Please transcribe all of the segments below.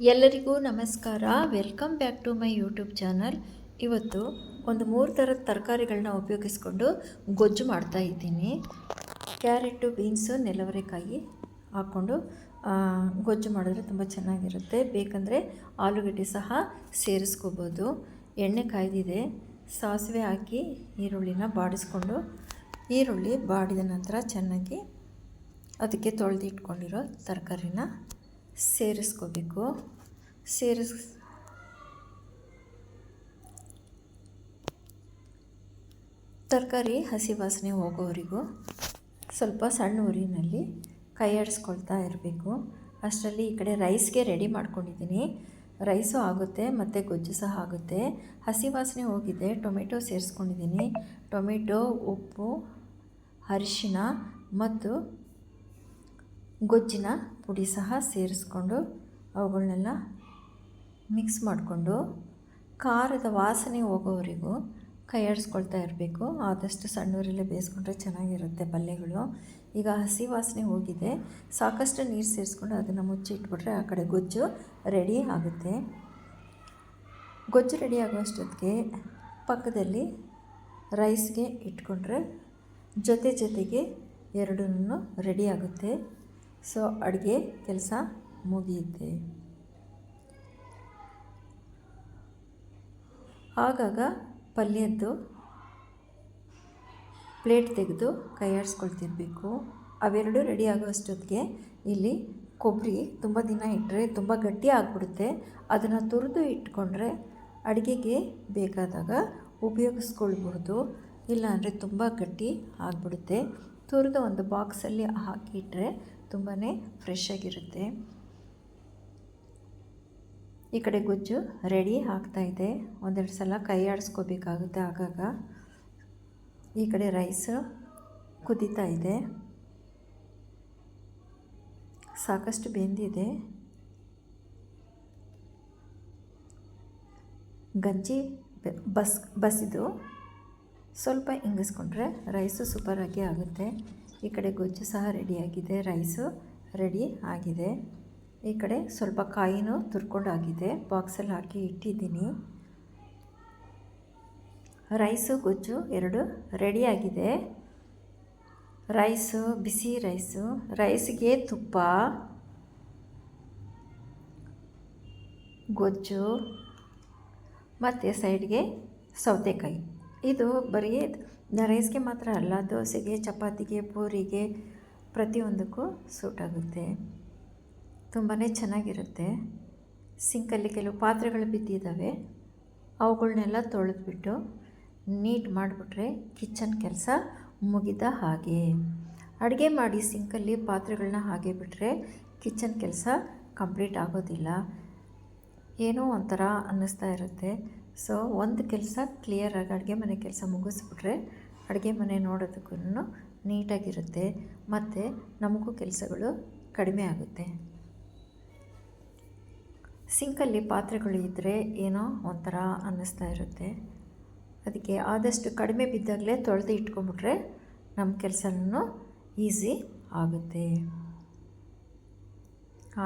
ಎಲ್ಲರಿಗೂ ನಮಸ್ಕಾರ. Welcome back to my YouTube channel ಇವತ್ತು ಒಂದು ಮೂರು ಥರದ ತರಕಾರಿಗಳನ್ನ ಉಪಯೋಗಿಸ್ಕೊಂಡು ಗೊಜ್ಜು ಮಾಡ್ತಾ ಇದ್ದೀನಿ. ಕ್ಯಾರೆಟು ಬೀನ್ಸು ನೆಲವರೆಕಾಯಿ ಹಾಕ್ಕೊಂಡು ಗೊಜ್ಜು ಮಾಡಿದ್ರೆ ತುಂಬ ಚೆನ್ನಾಗಿರುತ್ತೆ. ಬೇಕಂದರೆ ಆಲೂಗಡ್ಡೆ ಸಹ ಸೇರಿಸ್ಕೋಬೋದು. ಎಣ್ಣೆ ಕಾಯ್ದಿದೆ. ಸಾಸಿವೆ ಹಾಕಿ ಈರುಳ್ಳಿನ ಬಾಡಿಸ್ಕೊಂಡು, ಈರುಳ್ಳಿ ಬಾಡಿದ ನಂತರ ಚೆನ್ನಾಗಿ ಅದಕ್ಕೆ ತೊಳೆದಿಟ್ಕೊಂಡಿರೋ ತರಕಾರಿನ ಸೇರಿಸ್ಕೋಬೇಕು. ಸೇರಿಸ್ ತರಕಾರಿ, ಹಸಿ ವಾಸನೆ ಹೋಗೋವರೆಗೂ ಸ್ವಲ್ಪ ಸಣ್ಣ ಉರಿನಲ್ಲಿ ಕೈ ಆಡಿಸ್ಕೊಳ್ತಾ ಇರಬೇಕು. ಅಷ್ಟರಲ್ಲಿ ಈ ಕಡೆ ರೈಸ್ಗೆ ರೆಡಿ ಮಾಡ್ಕೊಂಡಿದ್ದೀನಿ. ರೈಸು ಆಗುತ್ತೆ ಮತ್ತು ಗೊಜ್ಜು ಸಹ ಆಗುತ್ತೆ. ಹಸಿ ವಾಸನೆ ಹೋಗಿದೆ, ಟೊಮೆಟೊ ಸೇರಿಸ್ಕೊಂಡಿದ್ದೀನಿ. ಟೊಮೆಟೊ, ಉಪ್ಪು, ಅರಿಶಿಣ ಮತ್ತು ಗೊಜ್ಜಿನ ಪುಡಿ ಸಹ ಸೇರಿಸ್ಕೊಂಡು ಅವುಗಳನ್ನೆಲ್ಲ ಮಿಕ್ಸ್ ಮಾಡಿಕೊಂಡು ಖಾರದ ವಾಸನೆ ಹೋಗೋವರೆಗೂ ಕೈಯಾಡಿಸ್ಕೊಳ್ತಾ ಇರಬೇಕು. ಆದಷ್ಟು ಸಣ್ಣವರೆಲ್ಲ ಬೇಯಿಸ್ಕೊಂಡ್ರೆ ಚೆನ್ನಾಗಿರುತ್ತೆ ಪಲ್ಯಗಳು. ಈಗ ಹಸಿ ವಾಸನೆ ಹೋಗಿದೆ. ಸಾಕಷ್ಟು ನೀರು ಸೇರಿಸ್ಕೊಂಡು ಅದನ್ನು ಮುಚ್ಚಿ ಇಟ್ಬಿಟ್ರೆ ಆ ಕಡೆ ಗೊಜ್ಜು ರೆಡಿ ಆಗುತ್ತೆ. ಗೊಜ್ಜು ರೆಡಿ ಆಗೋಷ್ಟೊತ್ತಿಗೆ ಪಕ್ಕದಲ್ಲಿ ರೈಸ್ಗೆ ಇಟ್ಕೊಂಡ್ರೆ ಜೊತೆ ಜೊತೆಗೆ ಎರಡೂ ರೆಡಿ ಆಗುತ್ತೆ. ಸೊ ಅಡುಗೆ ಕೆಲಸ ಮುಗಿಯುತ್ತೆ. ಆಗಾಗ ಪಲ್ಯದ್ದು ಪ್ಲೇಟ್ ತೆಗೆದು ಕೈಯಾಡಿಸ್ಕೊಳ್ತಿರ್ಬೇಕು. ಅವೆರಡೂ ರೆಡಿ ಆಗೋ ಅಷ್ಟೊತ್ತಿಗೆ ಇಲ್ಲಿ ಕೊಬ್ಬರಿ ತುಂಬ ದಿನ ಇಟ್ಟರೆ ತುಂಬ ಗಟ್ಟಿ ಆಗಿಬಿಡುತ್ತೆ. ಅದನ್ನು ತುರಿದು ಇಟ್ಕೊಂಡ್ರೆ ಅಡುಗೆಗೆ ಬೇಕಾದಾಗ ಉಪಯೋಗಿಸ್ಕೊಳ್ಬಹುದು. ಇಲ್ಲಾಂದರೆ ತುಂಬ ಗಟ್ಟಿ ಆಗಿಬಿಡುತ್ತೆ. ತುರಿದು ಒಂದು ಬಾಕ್ಸಲ್ಲಿ ಹಾಕಿಟ್ರೆ ತುಂಬಾ ಫ್ರೆಶ್ ಆಗಿರುತ್ತೆ. ಈ ಕಡೆ ಗೊಜ್ಜು ರೆಡಿ ಆಗ್ತಾ ಇದೆ. ಒಂದೆರಡು ಸಲ ಕೈ ಆಡಿಸ್ಕೋಬೇಕಾಗುತ್ತೆ ಆಗಾಗ. ಈ ಕಡೆ ರೈಸ್ ಕುದೀತಾ ಇದೆ. ಸಾಕಷ್ಟು ಬೆಂದಿದೆ. ಗಂಜಿ ಬಸ್ ಬಸಿದು ಸ್ವಲ್ಪ ಇಂಗಿಸ್ಕೊಂಡ್ರೆ ರೈಸು ಸೂಪರಾಗಿ ಆಗುತ್ತೆ. ಈ ಕಡೆ ಗೊಜ್ಜು ಸಹ ರೆಡಿಯಾಗಿದೆ ರೈಸು ರೆಡಿ ಆಗಿದೆ. ಈ ಕಡೆ ಸ್ವಲ್ಪ ಕಾಯಿನೂ ತುರ್ಕೊಂಡಾಗಿದೆ ಬಾಕ್ಸಲ್ಲಿ ಹಾಕಿ ಇಟ್ಟಿದ್ದೀನಿ. ರೈಸು ಗೊಜ್ಜು ಎರಡು ರೆಡಿಯಾಗಿದೆ ರೈಸು ಬಿಸಿ ರೈಸು ರೈಸ್ಗೆ ತುಪ್ಪ, ಗೊಜ್ಜು, ಮತ್ತು ಸೈಡ್ಗೆ ಸೌತೆಕಾಯಿ. ಇದು ಬರೀ ರೈಸ್ಗೆ ಮಾತ್ರ ಅಲ್ಲ, ದೋಸೆಗೆ, ಚಪಾತಿಗೆ, ಪೂರಿಗೆ ಪ್ರತಿಯೊಂದಕ್ಕೂ ಸೂಟ್ ಆಗುತ್ತೆ. ತುಂಬಾ ಚೆನ್ನಾಗಿರುತ್ತೆ. ಸಿಂಕಲ್ಲಿ ಕೆಲವು ಪಾತ್ರೆಗಳು ಬಿದ್ದಿದ್ದಾವೆ. ಅವುಗಳನ್ನೆಲ್ಲ ತೊಳೆದ್ಬಿಟ್ಟು ನೀಟ್ ಮಾಡಿಬಿಟ್ರೆ ಕಿಚನ್ ಕೆಲಸ ಮುಗಿದ ಹಾಗೆ. ಅಡುಗೆ ಮಾಡಿ ಸಿಂಕಲ್ಲಿ ಪಾತ್ರೆಗಳನ್ನ ಹಾಗೆ ಬಿಟ್ಟರೆ ಕಿಚನ್ ಕೆಲಸ ಕಂಪ್ಲೀಟ್ ಆಗೋದಿಲ್ಲ. ಏನೋ ಒಂಥರ ಅನ್ನಿಸ್ತಾ ಇರುತ್ತೆ. ಸೊ ಒಂದು ಕೆಲಸ ಕ್ಲಿಯರಾಗಿ ಅಡುಗೆ ಮನೆ ಕೆಲಸ ಮುಗಿಸ್ಬಿಟ್ರೆ ಅಡುಗೆ ಮನೆ ನೋಡೋದಕ್ಕೂ ನೀಟಾಗಿರುತ್ತೆ. ಮತ್ತು ನಮಗೂ ಕೆಲಸಗಳು ಕಡಿಮೆ ಆಗುತ್ತೆ. ಸಿಂಕಲ್ಲಿ ಪಾತ್ರೆಗಳು ಇದ್ದರೆ ಏನೋ ಒಂಥರ ಅನ್ನಿಸ್ತಾ ಇರುತ್ತೆ. ಅದಕ್ಕೆ ಆದಷ್ಟು ಕಡಿಮೆ ಬಿದ್ದಾಗಲೇ ತೊಳೆದು ಇಟ್ಕೊಂಬಿಟ್ರೆ ನಮ್ಮ ಕೆಲಸನೂ ಈಸಿ ಆಗುತ್ತೆ.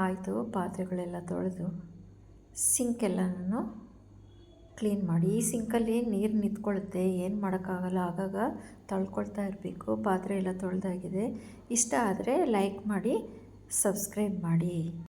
ಆಯಿತು, ಪಾತ್ರೆಗಳೆಲ್ಲ ತೊಳೆದು ಸಿಂಕೆಲ್ಲನೂ ಕ್ಲೀನ್ ಮಾಡಿ. ಈ ಸಿಂಕಲ್ಲಿ ನೀರು ನಿಂತ್ಕೊಳ್ಳುತ್ತೆ ಏನು ಮಾಡೋಕ್ಕಾಗಲ್ಲ, ಆಗಾಗ ತೊಳ್ಕೊಳ್ತಾ ಇರಬೇಕು. ಪಾತ್ರೆ ಎಲ್ಲ ತೊಳೆದಾಗಿದೆ. ಇಷ್ಟ ಆದರೆ ಲೈಕ್ ಮಾಡಿ ಸಬ್ಸ್ಕ್ರೈಬ್ ಮಾಡಿ.